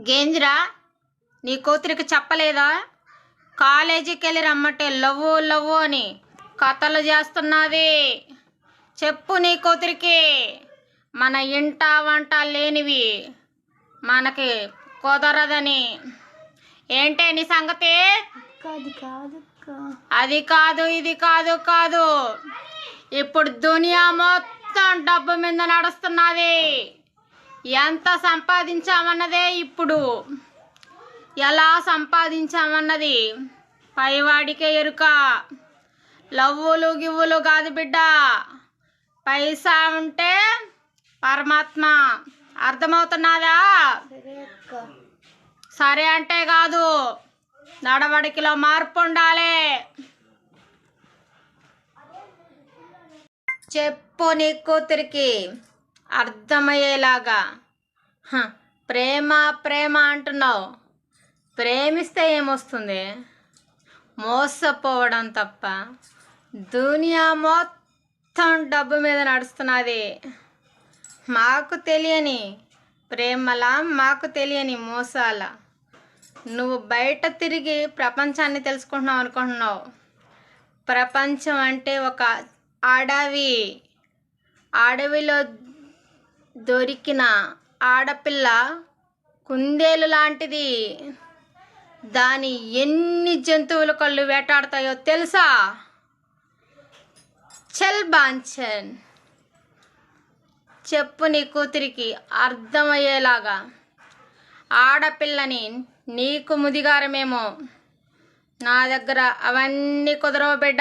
గేంజిరా నీ కూతురికి చెప్పలేదా? కాలేజీకి వెళ్ళి రమ్మంటే లవ్వు లవ్వు అని కథలు చేస్తున్నది చెప్పు నీ కూతురికి. మన ఇంట వంట లేనివి మనకి కుదరదని. ఏంటే నీ సంగతి? అది కాదు అది కాదు ఇది కాదు కాదు. ఇప్పుడు దునియా మొత్తం డబ్బు మీద నడుస్తున్నది ఎంత సంపాదించామన్నదే ఇప్పుడు. ఎలా సంపాదించామన్నది. పైవాడికే ఎరుక. లవ్వులు గివ్వులు కాదు బిడ్డ. పైసా ఉంటే పరమాత్మ. అర్థమవుతున్నాదా? సరే సరే అంటే కాదు. నడవడికలో మార్పు ఉండాలి. చెప్పు నీ కూతురికి. అర్థమయ్యేలాగా. ప్రేమ ప్రేమ అంటున్నావు. ప్రేమిస్తే ఏమొస్తుంది? మోసపోవడం తప్ప. దునియా మొత్తం డబ్బు మీద నడుస్తున్నది. మాకు తెలియని ప్రేమలా మాకు తెలియని మోసాల. నువ్వు బయట తిరిగి ప్రపంచాన్ని తెలుసుకుంటున్నావు అనుకుంటున్నావు. ప్రపంచం అంటే ఒక అడవి. అడవిలో దొరికిన ఆడపిల్ల కుందేలు లాంటిది. దాని ఎన్ని జంతువుల కళ్ళు వేటాడతాయో తెలుసా? చల్ బాంచన్ చెప్పు నీ కూతురికి అర్థమయ్యేలాగా. ఆడపిల్లని నీకు ముదిగారమేమో. నా దగ్గర అవన్నీ కుదరవు బిడ్డ.